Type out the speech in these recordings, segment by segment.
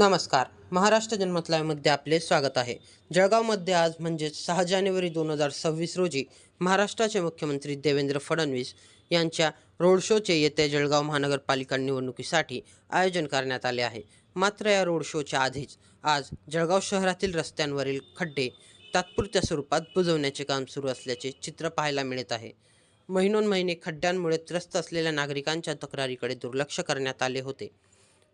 नमस्कार. महाराष्ट्र जन्मतलामध्ये आपले स्वागत आहे. जळगावमध्ये आज म्हणजेच सहा जानेवारी दोन हजार सव्वीस रोजी महाराष्ट्राचे मुख्यमंत्री देवेंद्र फडणवीस यांच्या रोड शोचे येत्या जळगाव महानगरपालिका निवडणुकीसाठी आयोजन करण्यात आले आहे. मात्र या रोड शोच्या आधीच आज जळगाव शहरातील रस्त्यांवरील खड्डे तात्पुरत्या स्वरूपात बुजवण्याचे काम सुरू असल्याचे चित्र पाहायला मिळत आहे. महिनोन महिने खड्ड्यांमुळे त्रस्त असलेल्या नागरिकांच्या तक्रारीकडे दुर्लक्ष करण्यात आले होते.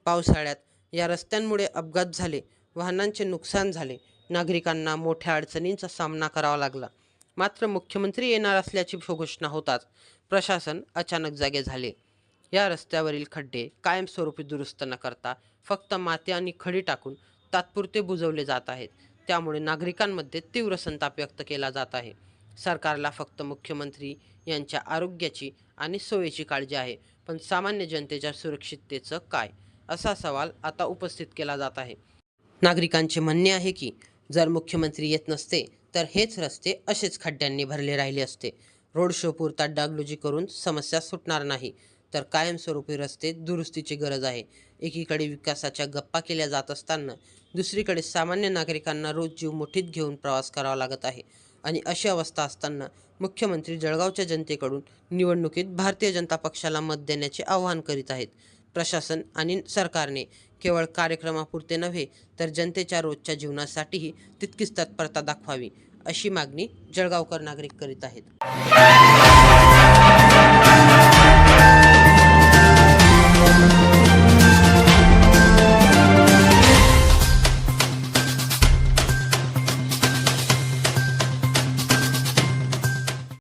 पावसाळ्यात या रस्त्यांमुळे अपघात झाले. वाहनांचे नुकसान झाले. नागरिकांना मोठ्या अडचणींचा सामना करावा लागला. मात्र मुख्यमंत्री येणार असल्याची घोषणा होताच. प्रशासन अचानक जागे झाले. या रस्त्यावरील खड्डे कायमस्वरूपी दुरुस्त न करता फक्त माती आणि खडी टाकून तात्पुरते बुजवले जात आहेत. त्यामुळे नागरिकांमध्ये तीव्र संताप व्यक्त केला जात आहे. सरकारला फक्त मुख्यमंत्री यांच्या आरोग्याची आणि सोयीची काळजी आहे. पण सामान्य जनतेच्या सुरक्षिततेचं काय? असा सवाल आता उपस्थित केला जात आहे. नागरिकांचे म्हणणे आहे की जर मुख्यमंत्री येत नसते तर हेच रस्ते असेच खड्ड्यांनी भरले राहिले असते. रोड शो पुरता डागडुजी करून समस्या सुटणार नाही तर कायमस्वरूपी रस्ते दुरुस्तीची गरज आहे. एकीकडे विकासाच्या गप्पा केल्या जात असताना दुसरीकडे सामान्य नागरिकांना रोज जीव मुठीत घेऊन प्रवास करावा लागत आहे. आणि अशी अवस्था असताना मुख्यमंत्री जळगावच्या जनतेकडून निवडणुकीत भारतीय जनता पक्षाला मत देण्याचे आवाहन करीत आहेत. प्रशासन आणि सरकारने केवळ कार्यक्रमापुरते नव्हे तर जनतेच्या रोजच्या जीवनासाठीही तितकीच तत्परता दाखवावी अशी मागणी जळगावकर नागरिक करीत आहेत.